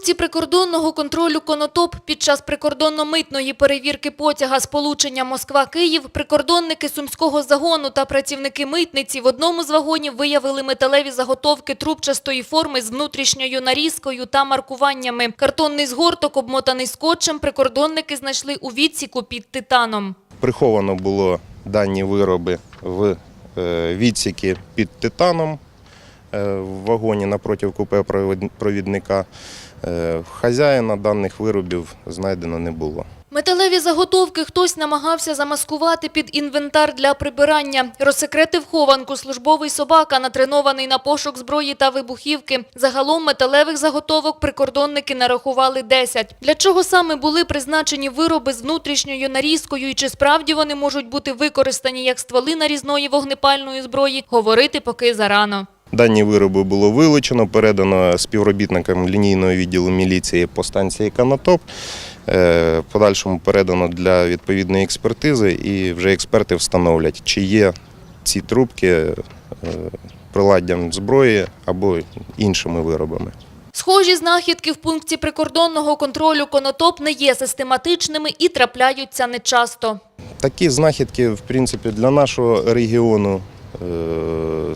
пункті прикордонного контролю «Конотоп» під час прикордонно-митної перевірки потяга сполучення Москва-Київ прикордонники Сумського загону та працівники митниці в одному з вагонів виявили металеві заготовки трубчастої форми з внутрішньою нарізкою та маркуваннями. Картонний згорток, обмотаний скотчем, прикордонники знайшли у відсіку під титаном. Приховано було дані вироби в е, відсіки під титаном в вагоні напроти купе провідника. Е, Хазяїна даних виробів знайдено не було. Металеві заготовки хтось намагався замаскувати під інвентар для прибирання. Розсекретив хованку службовий собака, натренований на пошук зброї та вибухівки. Загалом металевих заготовок прикордонники нарахували 10. Для чого саме були призначені вироби з внутрішньою нарізкою і чи справді вони можуть бути використані як стволи нарізної вогнепальної зброї, говорити поки зарано. Дані вироби було вилучено, передано співробітникам лінійного відділу міліції по станції Канатоп. Е, В подальшому передано для відповідної експертизи, і вже експерти встановлять, чи є ці трубки е, приладдям зброї або іншими виробами. Схожі знахідки в пункті прикордонного контролю «Конотоп» не є систематичними і трапляються нечасто. Такі знахідки, в принципі, для нашого регіону, е,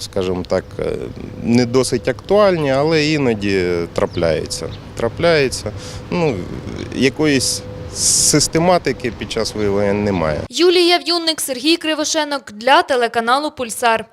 скажімо так, е, не досить актуальні, але іноді трапляються. Трапляється. Ну, якоїсь систематики під час виявлення немає. Юлія В'юнник, Сергій Кривошенок для телеканалу «Пульсар».